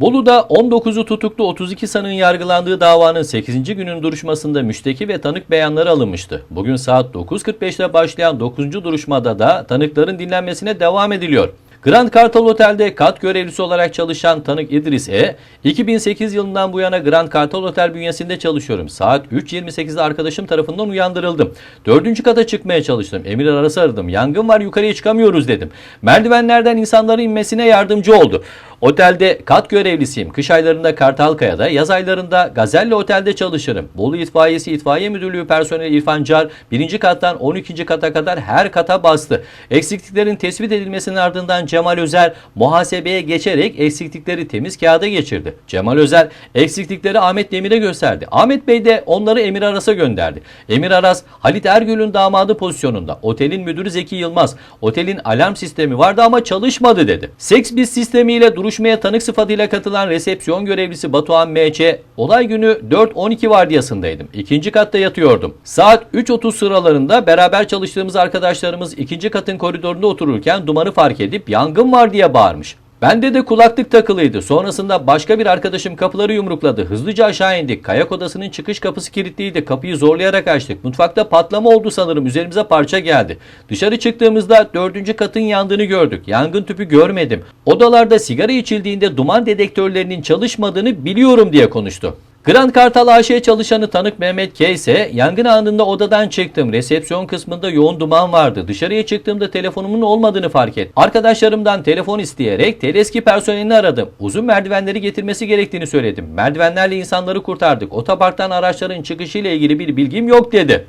Bolu'da 19'u tutuklu 32 sanığın yargılandığı davanın 8. günün duruşmasında müşteki ve tanık beyanları alınmıştı. Bugün saat 9.45'te başlayan 9. duruşmada da tanıkların dinlenmesine devam ediliyor. Grand Kartal Otel'de kat görevlisi olarak çalışan tanık İdris E, 2008 yılından bu yana Grand Kartal Otel bünyesinde çalışıyorum. Saat 3.28'de arkadaşım tarafından uyandırıldım. Dördüncü kata çıkmaya çalıştım. Emir arası aradım. Yangın var yukarıya çıkamıyoruz dedim. Merdivenlerden insanların inmesine yardımcı oldu. Otelde kat görevlisiyim. Kış aylarında Kartalkaya'da, yaz aylarında Gazelli Otel'de çalışırım. Bolu İtfaiyesi İtfaiye Müdürlüğü personeli İrfan Car birinci kattan 12. kata kadar her kata bastı. Eksikliklerin tespit edilmesinin ardından Cemal Özer muhasebeye geçerek eksiklikleri temiz kağıda geçirdi. Cemal Özer eksiklikleri Ahmet Demir'e gösterdi. Ahmet Bey de onları Emir Aras'a gönderdi. Emir Aras, Halit Ergül'ün damadı pozisyonunda. Otelin müdürü Zeki Yılmaz. Otelin alarm sistemi vardı ama çalışmadı dedi. Seks biz sistemiyle duruşmaya tanık sıfatıyla katılan resepsiyon görevlisi Batuhan M.Ç. Olay günü 4-12 vardiyasındaydım. İkinci katta yatıyordum. Saat 3.30 sıralarında beraber çalıştığımız arkadaşlarımız ikinci katın koridorunda otururken dumanı fark edip yangın var diye bağırmış. Bende de kulaklık takılıydı. Sonrasında başka bir arkadaşım kapıları yumrukladı. Hızlıca aşağı indik. Kayak odasının çıkış kapısı kilitliydi. Kapıyı zorlayarak açtık. Mutfakta patlama oldu sanırım. Üzerimize parça geldi. Dışarı çıktığımızda dördüncü katın yandığını gördük. Yangın tüpü görmedim. Odalarda sigara içildiğinde duman dedektörlerinin çalışmadığını biliyorum diye konuştu. Grand Kartal AŞ çalışanı tanık Mehmet K ise yangın anında odadan çıktım. Resepsiyon kısmında yoğun duman vardı. Dışarıya çıktığımda telefonumun olmadığını fark ettim. Arkadaşlarımdan telefon isteyerek teleski personelini aradım. Uzun merdivenleri getirmesi gerektiğini söyledim. Merdivenlerle insanları kurtardık. Otoparktan araçların çıkışıyla ilgili bir bilgim yok dedi.